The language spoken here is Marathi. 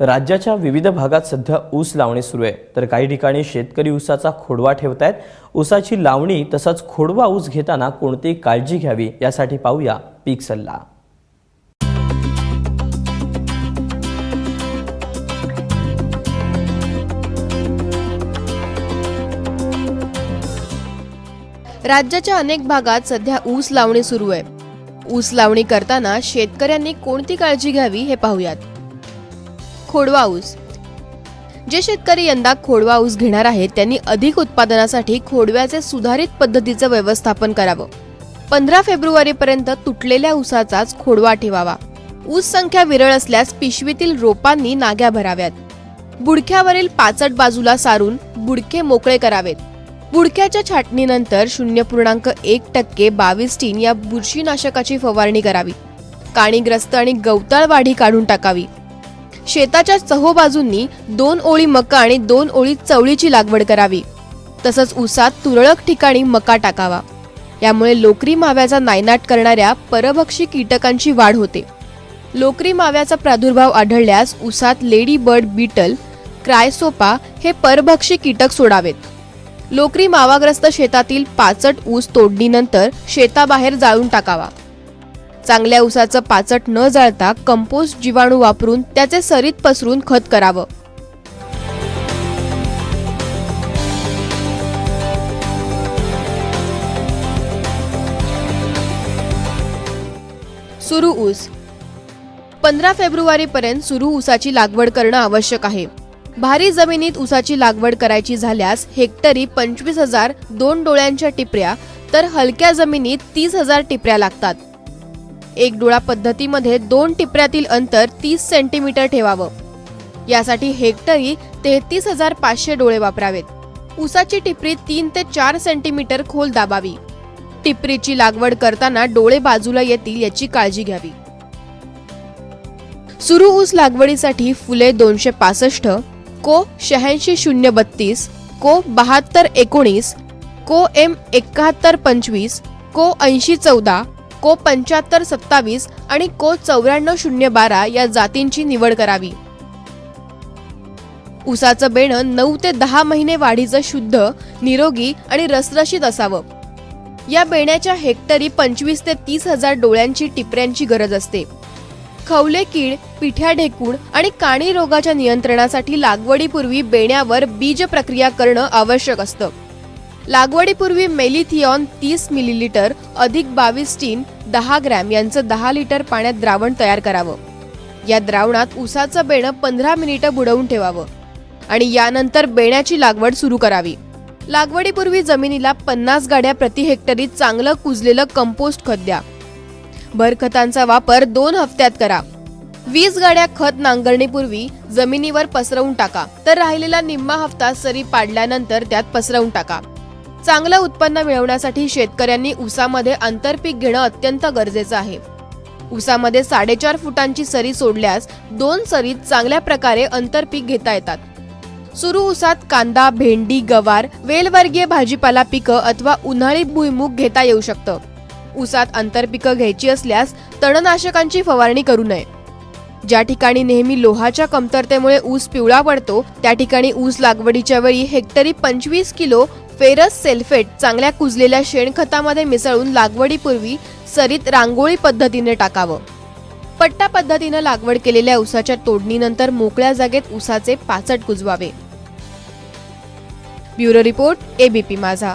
राज्याच्या विविध भागात सध्या ऊस लावणी सुरू आहे. तर काही ठिकाणी शेतकरी ऊसाचा खोडवा ठेवत आहेत ऊसाची लावणी तसंच खोडवा ऊस घेताना कोणती काळजी घ्यावी यासाठी पाहूया पीक सल्ला. राज्याच्या अनेक भागात सध्या ऊस लावणी सुरू आहे. ऊस लावणी करताना शेतकऱ्यांनी कोणती काळजी घ्यावी हे पाहूयात. खोडवा ऊस जे शेतकरी यंदा खोडवा ऊस घेणार आहेत त्यांनी अधिक उत्पादनासाठी खोडव्याचे सुधारित पद्धतीचं व्यवस्थापन करावं. पंधरा फेब्रुवारीपर्यंत तुटलेल्या ऊसाचाच खोडवा ठेवावा. ऊस संख्या विरळ असल्यास पिशवीतील रोपांनी नाग्या भराव्यात. बुडक्यावरील पाचट बाजूला सारून बुडके मोकळे करावेत. बुडक्याच्या छाटणीनंतर शून्य पूर्णांक एक टक्के बावीस टीन या बुरशीनाशकाची फवारणी करावी. काणीग्रस्त आणि गवताळ वाढी काढून टाकावी. शेताच्या चहोबाजूंनी दोन ओळी मका आणि दोन ओळी चवळीची लागवड करावी. तसंच ऊसात तुरळक ठिकाणी मका टाकावा. यामुळे लोकरी माव्याचा नायनाट करणाऱ्या परभक्षी कीटकांची वाढ होते. लोकरी माव्याचा प्रादुर्भाव आढळल्यास ऊसात लेडी बर्ड बीटल क्रायसोपा हे परभक्षी कीटक सोडावेत. लोकरी मावाग्रस्त शेतातील पाचट ऊस तोडणीनंतर शेताबाहेर जाळून टाकावा. चांगल्या ऊसाचं पाचट न जाळता कंपोस्ट जीवाणू वापरून त्याचे सरीत पसरून खत करावं. सुरू ऊस. पंधरा फेब्रुवारीपर्यंत सुरू ऊसाची लागवड करणं आवश्यक आहे. भारी जमिनीत ऊसाची लागवड करायची झाल्यास हेक्टरी पंचवीस हजार दोन डोळ्यांच्या टिपऱ्या तर हलक्या जमिनीत तीस हजार टिपऱ्या लागतात. एक डोळा पद्धतीमध्ये दोन टिपऱ्यातील अंतर तीस सेंटीमीटर ठेवावं. यासाठी हेक्टरी तेहतीस हजार पाचशे डोळे वापरावेत. ऊसाची टिपरी तीन ते चार सेंटीमीटर खोल दाबावी. टिपरीची लागवड करताना डोळे बाजूला येतील याची काळजी घ्यावी. सुरू ऊस लागवडीसाठी फुले दोनशे पासष्ट को शहाऐंशी शून्य बत्तीस को बहात्तर एकोणीस को एम एकाहत्तर पंचवीस को ऐंशी चौदा को पंच्याहत्तर सत्तावीस आणि को चौऱ्याण्णव शून्य बारा या जातींची निवड करावी. ऊसाचं बेणं नऊ ते दहा महिने वाढीचं शुद्ध निरोगी आणि रसरशीत असावं. या बेण्याच्या हेक्टरी पंचवीस ते तीस हजार डोळ्यांची टिपऱ्यांची गरज असते. खवले कीड पिठ्या ढेकूण आणि काणी रोगाच्या नियंत्रणासाठी लागवडीपूर्वी बेण्यावर बीज प्रक्रिया करणं आवश्यक असतं. लागवडीपूर्वी मेलिथियॉन तीस मिलीलिटर अधिक बावीस टीन दहा ग्रॅम यांचं दहा लिटर पाण्यात द्रावण तयार करावं. या द्रावणात उसाचं बेणं पंधरा मिनिटं बुडवून ठेवावं आणि यानंतर बेण्याची लागवड सुरू करावी. लागवडीपूर्वी जमिनीला पन्नास गाड्या प्रति हेक्टरी चांगलं कुजलेलं कंपोस्ट खत द्या. भरखतांचा वापर दोन हप्त्यात करा. वीस गाड्या खत नांगरणीपूर्वी जमिनीवर पसरवून टाका. तर राहिलेला निम्मा हफ्ता सरी पाडल्यानंतर त्यात पसरवून टाका. चांगलं उत्पन्न मिळवण्यासाठी शेतकऱ्यांनी ऊसामध्ये आंतरपीक घेणं अत्यंत गरजेचं आहे. ऊसामध्ये साडेचार फुटांची सरी सोडल्यास दोन सरीत चांगल्या प्रकारे आंतरपीक घेता येतात. सुरू ऊसात कांदा भेंडी गवार वेलवर्गीय भाजीपाला पिकं अथवा उन्हाळी भुईमूग घेता येऊ शकतं. ऊसात आंतरपिकं घ्यायची असल्यास तणनाशकांची फवारणी करू नये. ज्या ठिकाणी नेहमी लोहाच्या कमतरतेमुळे ऊस पिवळा पडतो त्या ठिकाणी ऊस लागवडीच्या वेळी हेक्टरी पंचवीस किलो फेरस सेल्फेट चांगल्या कुजलेल्या शेणखतामध्ये मिसळून लागवडीपूर्वी सरीत रांगोळी पद्धतीने टाकावं. पट्टा पद्धतीनं लागवड केलेल्या ऊसाच्या तोडणीनंतर मोकळ्या जागेत ऊसाचे पाचट कुजवावे. ब्युरो रिपोर्ट एबीपी माझा.